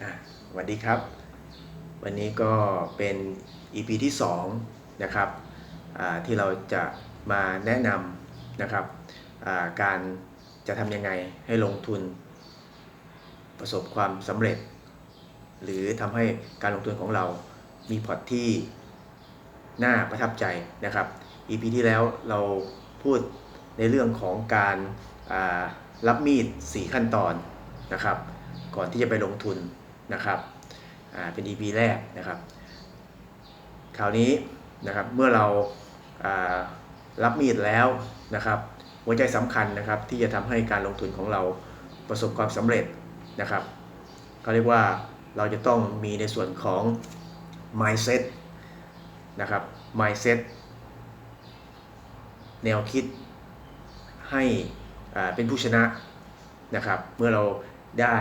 อะสวัสดีครับ วันนี้ก็เป็น EP ที่2นะครับที่เราจะมาแนะนำนะครับการจะทำยังไงให้ลงทุนประสบความสำเร็จ หรือทำให้การลงทุนของเรามีพอร์ตที่น่าประทับใจนะครับ EP ที่แล้วเราพูดในเรื่องของการรับมีด 4 ขั้นตอนนะครับ ก่อนที่จะไปลงทุน นะครับเป็น EP แรกนะครับ คราวนี้นะครับเมื่อเรารับมีดแล้วนะครับ หัวใจสำคัญนะครับที่จะทำให้การลงทุนของเราประสบความสำเร็จนะครับก็เรียกว่าเราจะต้องมีในส่วนของ mindset นะครับ mindset แนวคิดให้เป็นผู้ชนะนะครับ เมื่อเราได้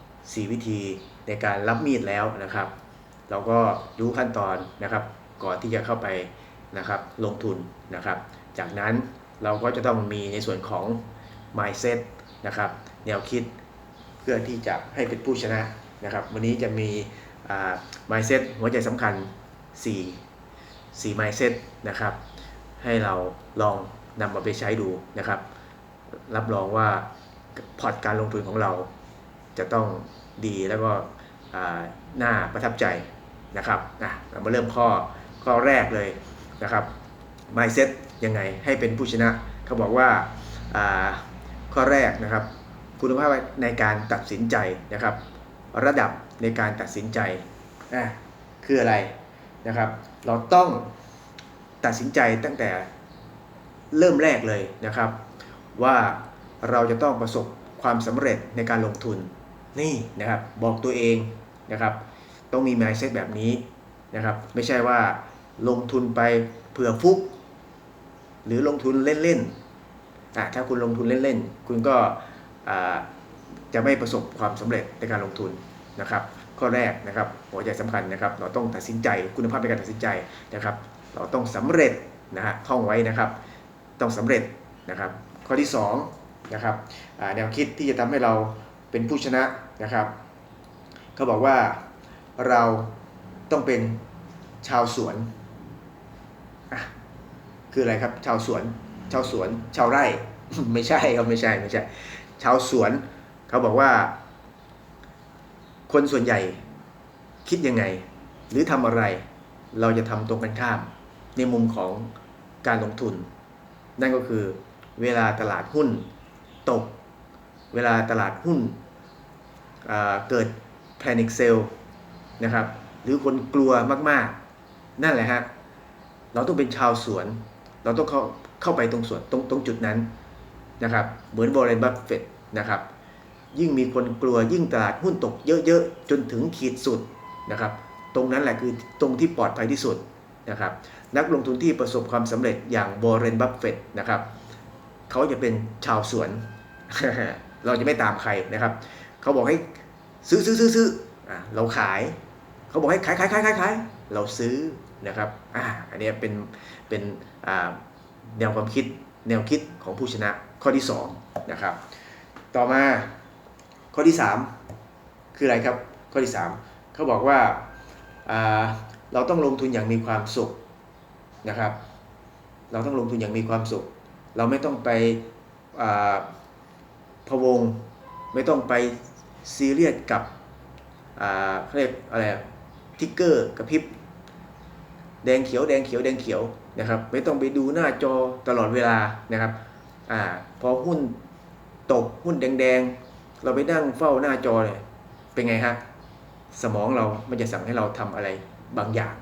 4 วิธีในการรับมีดแล้วนะครับ เราก็รู้ขั้นตอนนะครับ ก่อนที่จะเข้าไปนะครับลงทุนนะครับ จากนั้นเราก็จะต้องมีในส่วนของ mindset นะครับแนวคิดเพื่อที่จะให้เป็นผู้ชนะนะครับ วันนี้จะมี mindset หัวใจสำคัญ 4 4 mindset นะครับ ให้เราลองนำมาไปใช้ดูนะครับ รับรองว่าพอร์ตการลงทุนของเรา จะต้องดีแล้วก็น่าประทับใจนะครับอะเรามาเริ่มข้อข้อแรกเลยนะครับ mindset ยังไงให้เป็นผู้ชนะ เขาบอกว่าอ่าข้อแรกนะครับ คุณภาพในการตัดสินใจนะครับ ระดับในการตัดสินใจอะคืออะไรนะครับ เราต้องตัดสินใจตั้งแต่เริ่มแรกเลยนะครับ ว่าเราจะต้องประสบความสำเร็จในการลงทุน นี่นะครับบอกตัวเองนะครับ ต้องมี mindset แบบนี้นะครับ ไม่ใช่ว่าลงทุนไปเผื่อฟุก หรือลงทุนเล่นๆอะถ้าคุณลงทุนเล่นๆ คุณก็จะไม่ประสบความสำเร็จในการลงทุนนะครับ ข้อแรกนะครับหัวใจสำคัญนะครับ เราต้องตัดสินใจคุณภาพในการตัดสินใจนะครับ เราต้องสำเร็จนะฮะท่องไว้นะครับ ต้องสำเร็จนะครับ ข้อที่2นะครับแนวคิดที่จะทำให้เรา เป็นผู้ชนะนะครับเขาบอกว่าเราต้องเป็นชาวสวนคืออะไรครับ ชาวสวน ชาวสวน ชาวไร่ ไม่ใช่ครับไม่ใช่ไม่ใช่ ชาวสวนเขาบอกว่า คนส่วนใหญ่คิดยังไง หรือทำอะไร เราจะทำตรงกันข้าม ในมุมของการลงทุน นั่นก็คือ เวลาตลาดหุ้นตก เวลาตลาดหุ้น เกิด panic sell นะครับ หรือคนกลัวมากๆ นั่นแหละฮะ เราต้องเป็นชาวสวน เราต้องเข้าเข้าไปตรงสวนตรงตรงจุดนั้นนะครับ เหมือนบร r เรนบัฟเฟตนะครับ ยิ่งมีคนกลัวยิ่งตลาดหุ้นตกเยอะๆ จนถึงขีดสุดนะครับ ตรงนั้นแหละคือตรงที่ปลอดภัยที่สุดนะครับ นักลงทุนที่ประสบความสำเร็จอย่างบร r เรนบัฟเฟตนะครับ เขาจะเป็นชาวสวน เราจะไม่ตามใครนะครับ เขาบอกให้ซื้อซื้อซื้อซื้ออเราขาย เขาบอกให้ขายขายขายขายขายเราซื้อนะครับอ่าอันนี้เป็นเป็นแนวความคิดแนวคิดของผู้ชนะข้อที่2นะครับต่อมาข้อที่ 3 คืออะไรครับข้อที่ 3 เขาบอกว่าาเราต้องลงทุนอย่างมีความสุขนะครับ เราต้องลงทุนอย่างมีความสุข เราไม่ต้องไปพะวงไม่ต้องไป ซีเรียสกับอ่าเขาเรียกอะไรทิกเกอร์กระพริบแดงเขียวแดงเขียวแดงเขียวนะครับไม่ต้องไปดูหน้าจอตลอดเวลานะครับอพอหุ้นตกหุ้นแดงๆ เราไปนั่งเฝ้าหน้าจอเลยเป็นไงฮะสมองเรามันจะสั่งให้เราทำอะไรบางอย่าง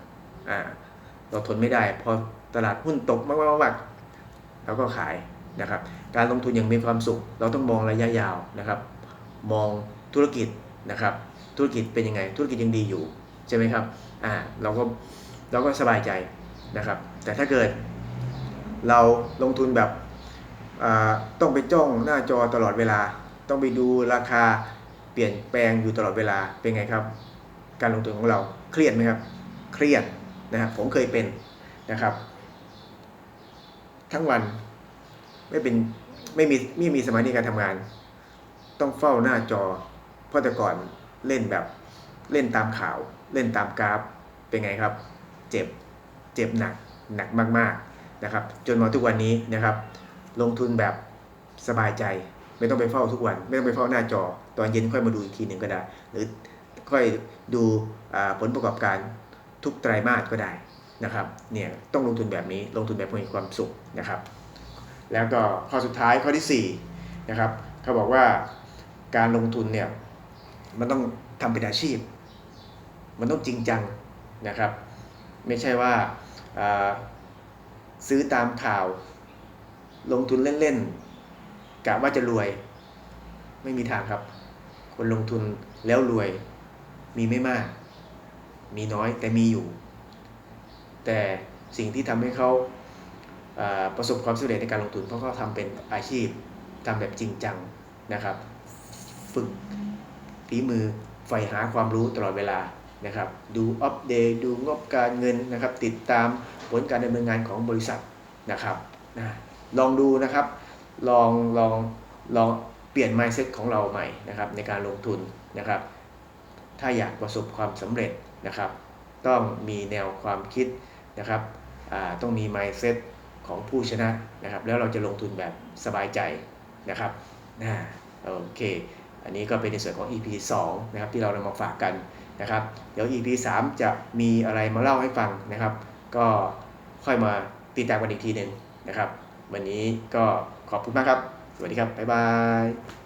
เราทนไม่ได้ พอตลาดหุ้นตกมากๆๆเราก็ขายนะครับ การลงทุนอย่างมีความสุข เราต้องมองระยะยาวนะครับ มอง ธุรกิจนะครับ ธุรกิจเป็นยังไง ธุรกิจยังดีอยู่ใช่ไหมครับอ่าเราก็เราก็สบายใจนะครับ แต่ถ้าเกิดเราลงทุนแบบอ่าต้องไปจ้องหน้าจอตลอดเวลา ต้องไปดูราคาเปลี่ยนแปลงอยู่ตลอดเวลาเป็นไงครับ การลงทุนของเราเครียดไหมครับเครียดนะครับผมเคยเป็นนะครับ ทั้งวันไม่เป็นไม่มีไม่มีสมาธิการทำงาน ต้องเฝ้าหน้าจอ เพราะแต่ก่อนเล่นแบบเล่นตามข่าว เล่นตามกราฟเป็นไงครับ เจ็บเจ็บหนักหนักมากๆนะครับ จนมาทุกวันนี้นะครับ ลงทุนแบบสบายใจ ไม่ต้องไปเฝ้าทุกวัน ไม่ต้องไปเฝ้าหน้าจอ ตอนเย็นค่อยมาดูอีกทีหนึ่งก็ได้ หรือค่อยดูผลประกอบการทุกไตรมาสก็ได้นะครับเนี่ยต้องลงทุนแบบนี้ลงทุนแบบมีความสุขนะครับ แล้วก็ข้อสุดท้ายข้อที่4นะครับเขาบอกว่าการลงทุนเนี่ย มันต้องทำเป็นอาชีพ มันต้องจริงจังนะครับ ไม่ใช่ว่าซื้อตามข่าว ลงทุนเล่นๆกะว่าจะรวย ไม่มีทางครับ คนลงทุนแล้วรวย มีไม่มาก มีน้อยแต่มีอยู่ แต่สิ่งที่ทำให้เขาอ่าประสบความสำเร็จในการลงทุนเพราะเขาทำเป็นอาชีพทำแบบจริงจังนะครับ ฝึก ฝีมือใฝ่หาความรู้ตลอดเวลานะครับ ดูอัปเดตดูงบการเงินนะครับ ติดตามผลการดำเนินงานของบริษัทนะครับนะลองดูนะครับ ลองลองลองเปลี่ยน mindset ของเราใหม่นะครับ ในการลงทุนนะครับ ถ้าอยากประสบความสำเร็จนะครับ ต้องมีแนวความคิดนะครับต้องมี mindset ของผู้ชนะนะครับ แล้วเราจะลงทุนแบบสบายใจนะครับนะโอเค อันนี้ก็เป็นในส่วนของ EP 2นะครับที่เรานำมาฝากกันนะครับ เดี๋ยว EP 3 จะมีอะไรมาเล่าให้ฟังนะครับ ก็ค่อยมาติดตามกันอีกทีหนึ่งนะครับ วันนี้ก็ขอบคุณมากครับ สวัสดีครับ บ๊ายบาย